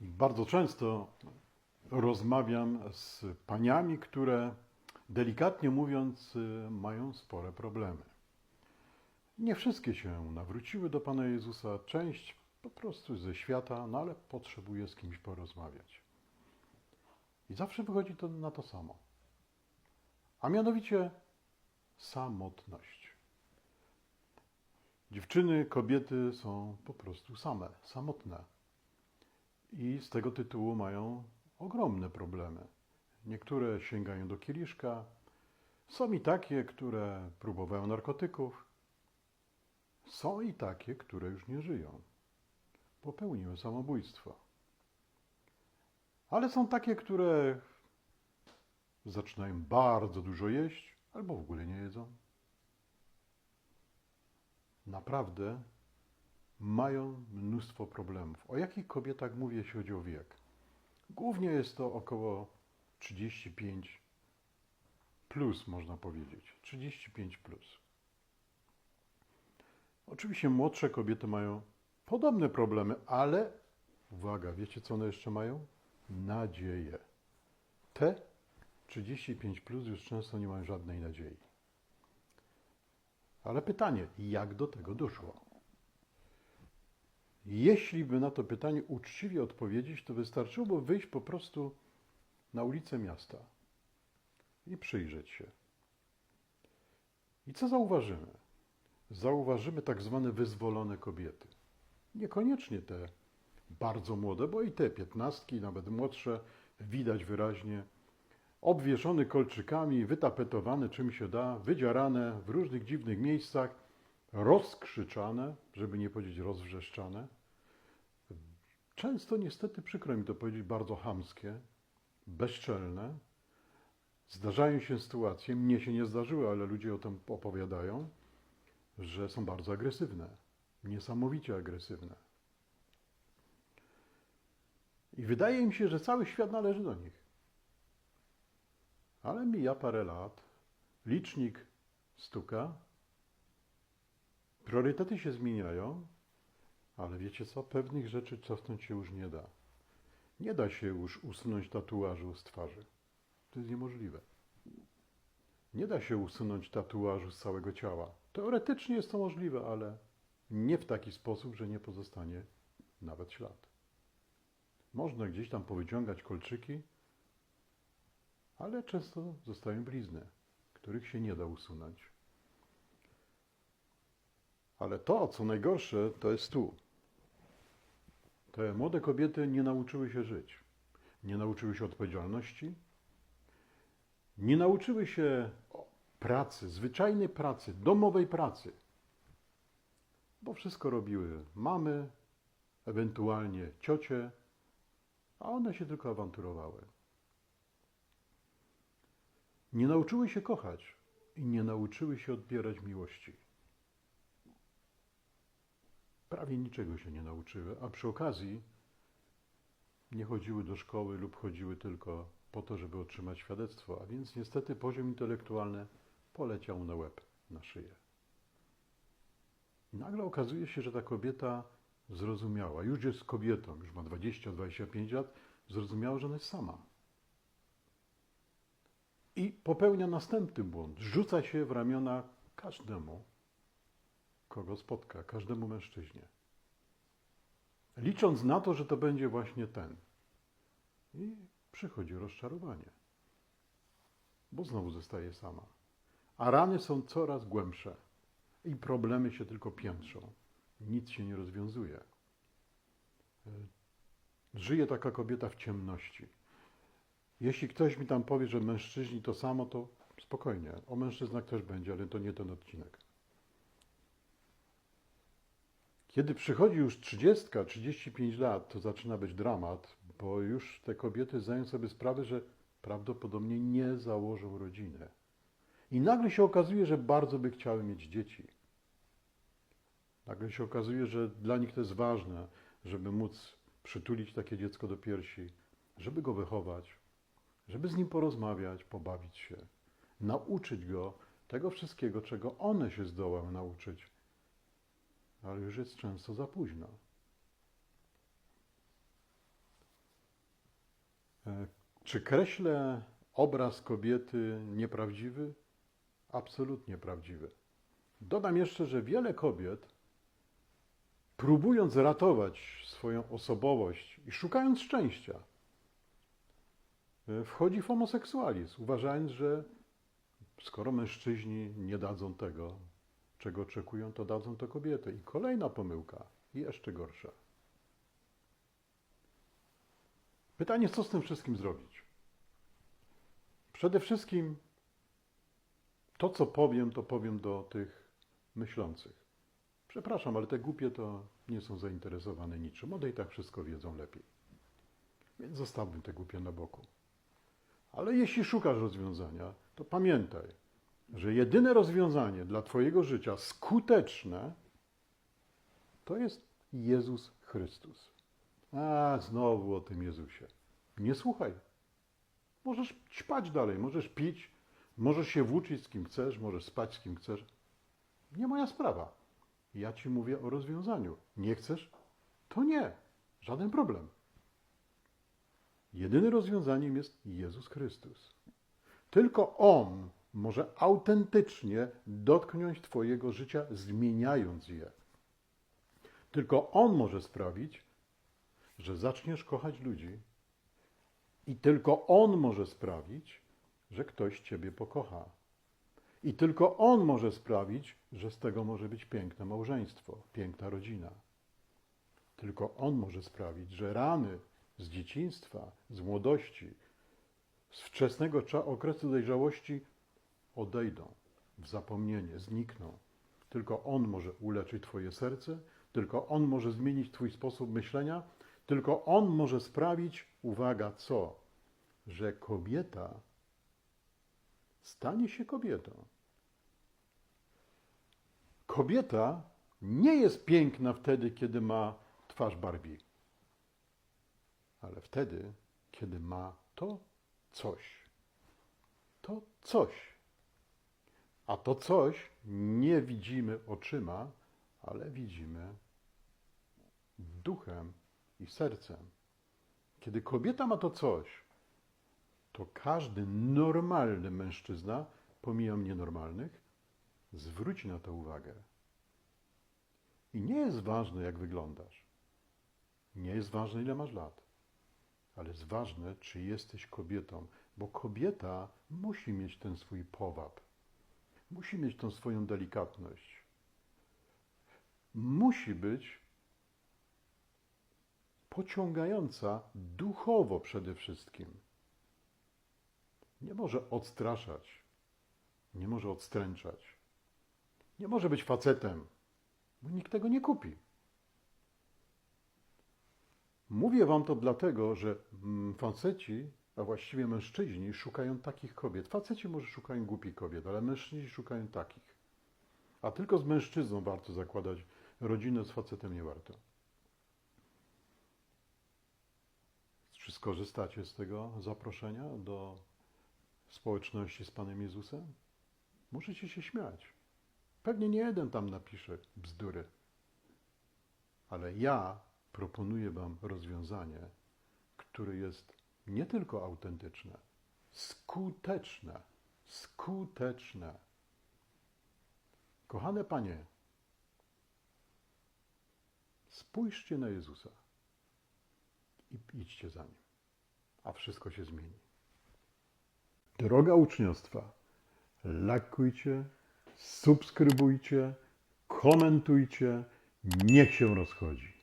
Bardzo często rozmawiam z paniami, które delikatnie mówiąc mają spore problemy. Nie wszystkie się nawróciły do Pana Jezusa, część po prostu ze świata, no ale potrzebuje z kimś porozmawiać. I zawsze wychodzi to na to samo. A mianowicie samotność. Dziewczyny, kobiety są po prostu same, samotne. I z tego tytułu mają ogromne problemy. Niektóre sięgają do kieliszka, są i takie, które próbowają narkotyków, są i takie, które już nie żyją. Popełniły samobójstwo. Ale są takie, które zaczynają bardzo dużo jeść albo w ogóle nie jedzą. Naprawdę mają mnóstwo problemów. O jakich kobietach mówię, jeśli chodzi o wiek? Głównie jest to około 35 plus, można powiedzieć. 35 plus. Oczywiście młodsze kobiety mają podobne problemy, ale uwaga, wiecie co one jeszcze mają? Nadzieję. Te 35 plus już często nie mają żadnej nadziei. Ale pytanie, jak do tego doszło? Jeśli by na to pytanie uczciwie odpowiedzieć, to wystarczyłoby wyjść po prostu na ulicę miasta i przyjrzeć się. I co zauważymy? Zauważymy tak zwane wyzwolone kobiety. Niekoniecznie te bardzo młode, bo i te piętnastki, nawet młodsze, widać wyraźnie, obwieszone kolczykami, wytapetowane czym się da, wydzierane w różnych dziwnych miejscach, rozkrzyczane, żeby nie powiedzieć rozwrzeszczane. Często niestety, przykro mi to powiedzieć, bardzo chamskie, bezczelne. Zdarzają się sytuacje, mnie się nie zdarzyły, ale ludzie o tym opowiadają, że są bardzo agresywne, niesamowicie agresywne. I wydaje im się, że cały świat należy do nich. Ale mija parę lat, licznik stuka, priorytety się zmieniają, ale wiecie co? Pewnych rzeczy cofnąć się już nie da. Nie da się już usunąć tatuażu z twarzy. To jest niemożliwe. Nie da się usunąć tatuażu z całego ciała. Teoretycznie jest to możliwe, ale nie w taki sposób, że nie pozostanie nawet ślad. Można gdzieś tam powyciągać kolczyki, ale często zostają blizny, których się nie da usunąć. Ale to, co najgorsze, to jest tu. Te młode kobiety nie nauczyły się żyć. Nie nauczyły się odpowiedzialności. Nie nauczyły się pracy, zwyczajnej pracy, domowej pracy. Bo wszystko robiły mamy, ewentualnie ciocie, a one się tylko awanturowały. Nie nauczyły się kochać i nie nauczyły się odbierać miłości. Prawie niczego się nie nauczyły, a przy okazji nie chodziły do szkoły lub chodziły tylko po to, żeby otrzymać świadectwo, a więc niestety poziom intelektualny poleciał na łeb, na szyję. I nagle okazuje się, że ta kobieta zrozumiała, już jest kobietą, już ma 20-25 lat, zrozumiała, że ona jest sama. I popełnia następny błąd. Rzuca się w ramiona każdemu, kogo spotka, każdemu mężczyźnie. Licząc na to, że to będzie właśnie ten. I przychodzi rozczarowanie, bo znowu zostaje sama. A rany są coraz głębsze i problemy się tylko piętrzą. Nic się nie rozwiązuje. Żyje taka kobieta w ciemności. Jeśli ktoś mi tam powie, że mężczyźni to samo, to spokojnie. O mężczyznach też będzie, ale to nie ten odcinek. Kiedy przychodzi już 30, 35 lat, to zaczyna być dramat, bo już te kobiety zdają sobie sprawę, że prawdopodobnie nie założą rodziny. I nagle się okazuje, że bardzo by chciały mieć dzieci. Nagle się okazuje, że dla nich to jest ważne, żeby móc przytulić takie dziecko do piersi, żeby go wychować, żeby z nim porozmawiać, pobawić się, nauczyć go tego wszystkiego, czego one się zdołały nauczyć. Ale już jest często za późno. Czy kreślę obraz kobiety nieprawdziwy? Absolutnie prawdziwy. Dodam jeszcze, że wiele kobiet, próbując ratować swoją osobowość i szukając szczęścia, e, wchodzi w homoseksualizm, uważając, że skoro mężczyźni nie dadzą tego, czego oczekują, to dadzą to kobiety. I kolejna pomyłka, jeszcze gorsza. Pytanie, co z tym wszystkim zrobić? Przede wszystkim to, co powiem, to powiem do tych myślących. Przepraszam, ale te głupie to nie są zainteresowane niczym. One i tak wszystko wiedzą lepiej. Więc zostawmy te głupie na boku. Ale jeśli szukasz rozwiązania, to pamiętaj, że jedyne rozwiązanie dla Twojego życia skuteczne to jest Jezus Chrystus. A, znowu o tym Jezusie. Nie słuchaj. Możesz ćpać dalej, możesz pić, możesz się włóczyć z kim chcesz, możesz spać z kim chcesz. Nie moja sprawa. Ja ci mówię o rozwiązaniu. Nie chcesz? To nie. Żaden problem. Jedynym rozwiązaniem jest Jezus Chrystus. Tylko On może autentycznie dotknąć Twojego życia, zmieniając je. Tylko On może sprawić, że zaczniesz kochać ludzi, i tylko On może sprawić, że ktoś Ciebie pokocha. I tylko On może sprawić, że z tego może być piękne małżeństwo, piękna rodzina. Tylko On może sprawić, że rany z dzieciństwa, z młodości, z wczesnego okresu dojrzałości odejdą w zapomnienie, znikną. Tylko On może uleczyć Twoje serce, tylko On może zmienić Twój sposób myślenia, tylko On może sprawić, uwaga, co? Że kobieta stanie się kobietą. Kobieta nie jest piękna wtedy, kiedy ma twarz Barbie, ale wtedy, kiedy ma to coś. To coś. A to coś nie widzimy oczyma, ale widzimy duchem i sercem. Kiedy kobieta ma to coś, to każdy normalny mężczyzna, pomijam nienormalnych, zwróci na to uwagę. I nie jest ważne, jak wyglądasz. Nie jest ważne, ile masz lat. Ale jest ważne, czy jesteś kobietą, bo kobieta musi mieć ten swój powab. Musi mieć tą swoją delikatność. Musi być pociągająca duchowo przede wszystkim. Nie może odstraszać, nie może odstręczać, nie może być facetem, bo nikt tego nie kupi. Mówię wam to dlatego, że mm, faceci, a właściwie mężczyźni, szukają takich kobiet. Faceci może szukają głupich kobiet, ale mężczyźni szukają takich. A tylko z mężczyzną warto zakładać rodzinę, z facetem nie warto. Czy skorzystacie z tego zaproszenia do społeczności z Panem Jezusem? Możecie się śmiać. Pewnie nie jeden tam napisze bzdury. Ale ja proponuję Wam rozwiązanie, które jest nie tylko autentyczne, skuteczne. Skuteczne. Kochane Panie, spójrzcie na Jezusa i idźcie za Nim, a wszystko się zmieni. Droga uczniostwa, lajkujcie, subskrybujcie, komentujcie, niech się rozchodzi.